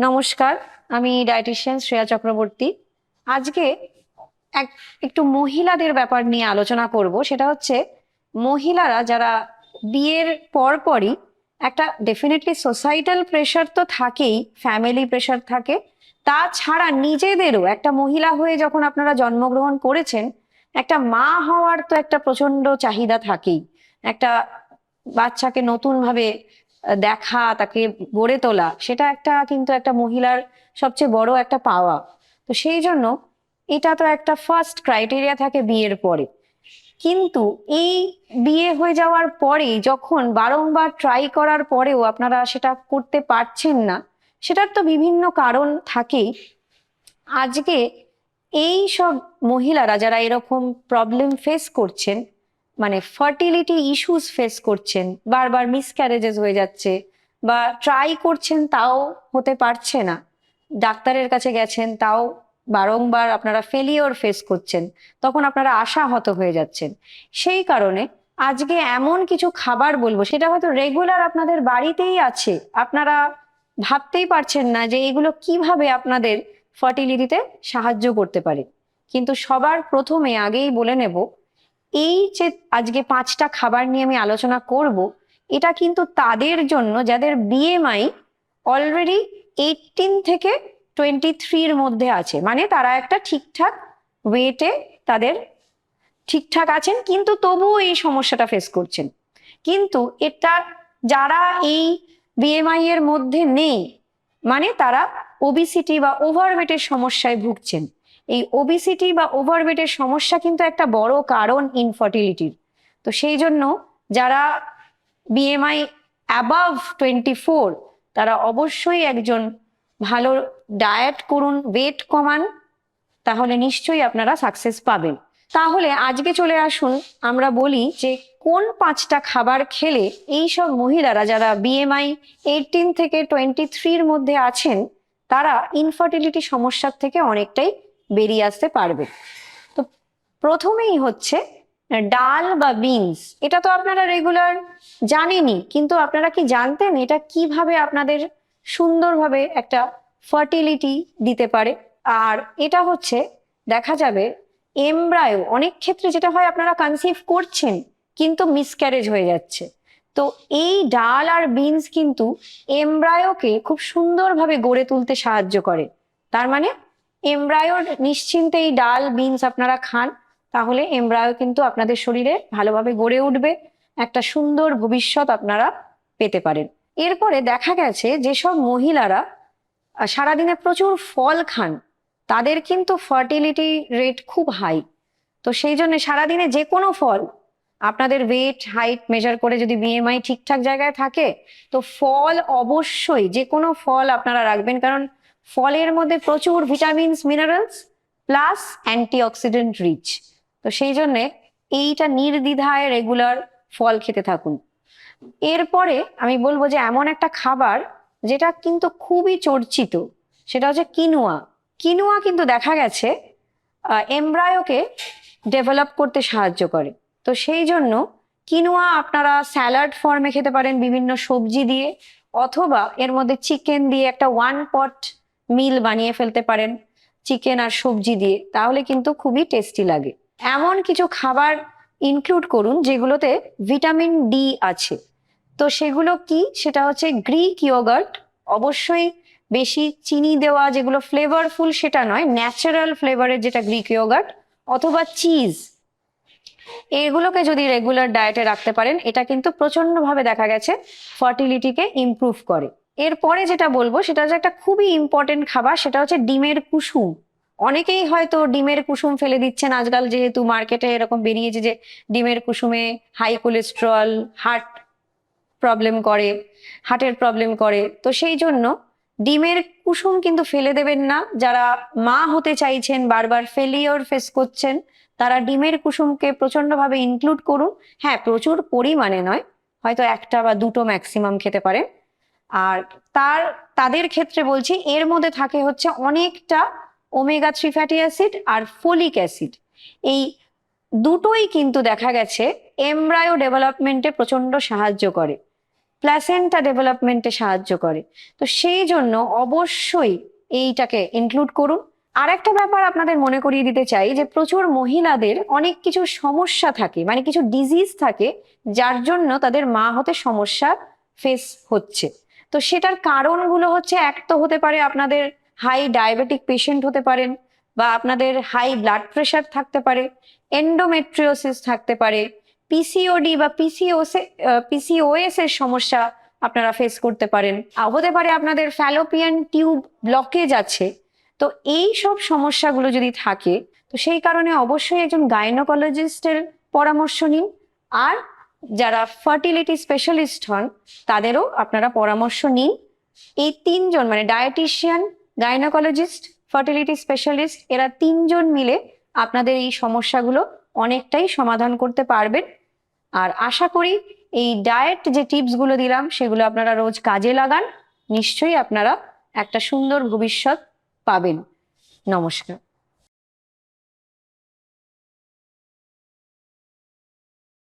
নমস্কার আমি ডায়েটিশিয়ান শ্রেয়া চক্রবর্তী। আজকে এক একটু মহিলাদের ব্যাপার নিয়ে আলোচনা করব। সেটা হচ্ছে মহিলারা যারা বিয়ের পরপরই একটা ডেফিনেটলি সোসাইটাল প্রেশার তো থাকেই ফ্যামিলি প্রেশার থাকে। তাছাড়া নিজেদেরও একটা মহিলা হয়ে যখন আপনারা জন্মগ্রহণ করেছেন একটা মা হওয়ার তো একটা প্রচণ্ড চাহিদা থাকেই। একটা বাচ্চাকে নতুন ভাবে আহ, দেখা, তাকে গড়ে তোলা, সেটা একটা কিন্তু একটা মহিলার সবচেয়ে বড় একটা পাওয়া তো সেই জন্য এটা তো একটা ফার্স্ট ক্রাইটেরিয়া থাকে বিয়ের পরে। কিন্তু এই বিয়ে হয়ে যাওয়ার পরে, যখন বারংবার ট্রাই করার পরেও আপনারা সেটা করতে পারছেন না, সেটার তো বিভিন্ন কারণ থাকেই। আজকে এই সব মহিলারা যারা এরকম প্রবলেম ফেস করছেন মানে ফার্টিলিটি ইস্যুস ফেস করছেন, বারবার মিসক্যারেজেস হয়ে যাচ্ছে বা ট্রাই করছেন তাও হতে পারছে না। ডাক্তারের কাছে গেছেন তাও বারংবার আপনারা ফেলিওর ফেস করছেন, তখন আপনারা আশাহত হয়ে যাচ্ছেন। সেই কারণে আজকে এমন কিছু খাবার বলব, সেটা হয়তো রেগুলার আপনাদের বাড়িতেই আছে, আপনারা ভাবতেই পারছেন না যে এগুলো কীভাবে আপনাদের ফার্টিলিটিতে সাহায্য করতে পারে। কিন্তু সবার প্রথমে আগেই বলে নেব এই যে আজকে পাঁচটা খাবার নিয়ে আমি আলোচনা করব, এটা কিন্তু তাদের জন্য, যাদের বিএমআই অলরেডি এইটিন থেকে টোয়েন্টি থ্রির মধ্যে আছে মানে তারা একটা ঠিকঠাক ওয়েটে তাদের ঠিকঠাক আছেন, কিন্তু তবুও এই সমস্যাটা ফেস করছেন। কিন্তু এটা যারা এই বিএমআই এর মধ্যে নেই মানে তারা ওবিসিটি বা ওভারওয়েটের সমস্যায় ভুগছেন। এই ওবিসিটি বা ওভারওয়েটের সমস্যা কিন্তু একটা বড় কারণ ইনফার্টিলিটির তো সেই জন্য যারা বিএমআই অ্যাবাভ টোয়েন্টি ফোর তারা অবশ্যই একজন ভালো ডায়েট করুন ওয়েট কমান, তাহলে নিশ্চয়ই আপনারা সাকসেস পাবেন। তাহলে আজকে চলে আসুন, আমরা বলি যে কোন পাঁচটা খাবার খেলে এই সব মহিলারা যারা বিএমআই এইটিন থেকে টোয়েন্টি থ্রির মধ্যে আছেন, তারা ইনফার্টিলিটি সমস্যার থেকে অনেকটাই বেরিয়ে আসতে পারবে। তো প্রথমেই হচ্ছে, ডাল বা বিনস, এটা তো আপনারা রেগুলার জানেনই, কিন্তু আপনারা কি জানতেন এটা কীভাবে আপনাদের সুন্দরভাবে একটা ফার্টিলিটি দিতে পারে? আর এটা হচ্ছে, দেখা যাবে এমব্রায়ো অনেক ক্ষেত্রে যেটা হয় আপনারা কনসিভ করছেন, কিন্তু মিসক্যারেজ হয়ে যাচ্ছে। তো এই ডাল আর বিনস কিন্তু এমব্রায়োকে খুব সুন্দরভাবে গড়ে তুলতে সাহায্য করে। তার মানে এমব্রায়োর নিশ্চিন্তে এই ডাল, বিনস আপনারা খান, তাহলে এমব্রায়ো কিন্তু আপনাদের শরীরে ভালোভাবে গড়ে উঠবে, একটা সুন্দর ভবিষ্যৎ আপনারা পেতে পারেন। এরপরে দেখা গেছে যেসব মহিলারা সারাদিনে প্রচুর ফল খান, তাদের কিন্তু ফার্টিলিটি রেট খুব হাই। তো সেই জন্য সারাদিনে যে কোনো ফল, আপনাদের ওয়েট, হাইট মেজার করে যদি বিএমআই ঠিকঠাক জায়গায় থাকে, তো ফল অবশ্যই, যে কোনো ফল আপনারা রাখবেন, কারণ ফলের মধ্যে প্রচুর vitamins, minerals, plus antioxidant rich. তো সেই জন্যে এইটা নির্দ্বিধায় রেগুলার ফল খেতে থাকুন। এরপরে আমি বলব যে এমন একটা খাবার যেটা কিন্তু খুবই চর্চিত, সেটা হচ্ছে কিনুয়া। কিনুয়া কিন্তু দেখা গেছে এমব্রায়োকে ডেভেলপ করতে সাহায্য করে। তো সেই জন্য কিনুয়া আপনারা স্যালাড ফর্মে খেতে পারেন বিভিন্ন সবজি দিয়ে, অথবা এর মধ্যে চিকেন দিয়ে একটা ওয়ান পট মিল বানিয়ে ফেলতে পারেন চিকেন আর সবজি দিয়ে, তাহলে কিন্তু খুবই টেস্টি লাগে। এমন কিছু খাবার ইনক্লুড করুন যেগুলোতে ভিটামিন ডি আছে। তো সেগুলো কি? সেটা হচ্ছে গ্রিক ইয়োগার্ট অবশ্যই বেশি চিনি দেওয়া যেগুলো ফ্লেভারফুল সেটা নয় ন্যাচারাল ফ্লেভারের যেটা গ্রিক ইয়োগার্ট অথবা চিজ এগুলোকে যদি রেগুলার ডায়েটে রাখতে পারেন, এটা কিন্তু প্রচন্ডভাবে দেখা গেছে ফার্টিলিটিকে ইমপ্রুভ করে। এরপরে যেটা বলব, সেটা হচ্ছে একটা খুবই ইম্পর্টেন্ট খাবার, সেটা হচ্ছে ডিমের কুসুম। অনেকেই হয়তো ডিমের কুসুম ফেলে দিচ্ছেন। আজকাল যেহেতু মার্কেটে এরকম বেরিয়েছে যে ডিমের কুসুমে হাই কোলেস্ট্রল হার্ট প্রবলেম করে হার্টের প্রবলেম করে। তো সেই জন্য ডিমের কুসুম কিন্তু ফেলে দেবেন না। যারা মা হতে চাইছেন, বারবার ফেলিওর ফেস করছেন, তারা ডিমের কুসুমকে প্রচন্ডভাবে ইনক্লুড করুন। হ্যাঁ প্রচুর পরিমাণে নয়, হয়তো একটা বা দুটো ম্যাক্সিমাম খেতে পারেন। আর তার, তাদের ক্ষেত্রে বলছি, এর মধ্যে থাকে হচ্ছে অনেকটা ওমেগা থ্রি ফ্যাটি অ্যাসিড আর ফোলিক অ্যাসিড এই দুটোই কিন্তু দেখা গেছে এমব্রায়ো ডেভেলপমেন্টে প্রচণ্ড সাহায্য করে প্ল্যাসেন্টা ডেভেলপমেন্টে সাহায্য করে। তো সেই জন্য অবশ্যই এইটাকে ইনক্লুড করুন। আর একটা ব্যাপার আপনাদের মনে করিয়ে দিতে চাই যে প্রচুর মহিলাদের অনেক কিছু সমস্যা থাকে মানে কিছু ডিজিজ থাকে, যার জন্য তাদের মা হতে সমস্যা ফেস হচ্ছে। তো সেটার কারণগুলো হচ্ছে, এক তো হতে পারে আপনাদের হাই ডায়াবেটিক পেশেন্ট হতে পারেন বা আপনাদের হাই ব্লাড প্রেশার থাকতে পারে এন্ডোমেট্রিওসিস থাকতে পারে পিসিওডি বা পিসিওস পিসিওএস এর সমস্যা আপনারা ফেস করতে পারেন। হতে পারে আপনাদের ফ্যালোপিয়ান টিউব ব্লকেজ আছে। তো এই সব সমস্যাগুলো যদি থাকে, তো সেই কারণে অবশ্যই একজন গাইনোকোলজিস্টের পরামর্শ নিন। আর যারা ফার্টিলিটি স্পেশালিস্ট হন, তাদেরও আপনারা পরামর্শ নিন। এই তিনজন মানে ডায়েটিশিয়ান, গাইনোকোলজিস্ট, ফার্টিলিটি স্পেশালিস্ট, এরা তিনজন মিলে আপনাদের এই সমস্যাগুলো অনেকটাই সমাধান করতে পারবেন। আর আশা করি এই ডায়েট যে টিপসগুলো দিলাম, সেগুলো আপনারা রোজ কাজে লাগান। নিশ্চয়ই আপনারা একটা সুন্দর ভবিষ্যৎ পাবেন। নমস্কার।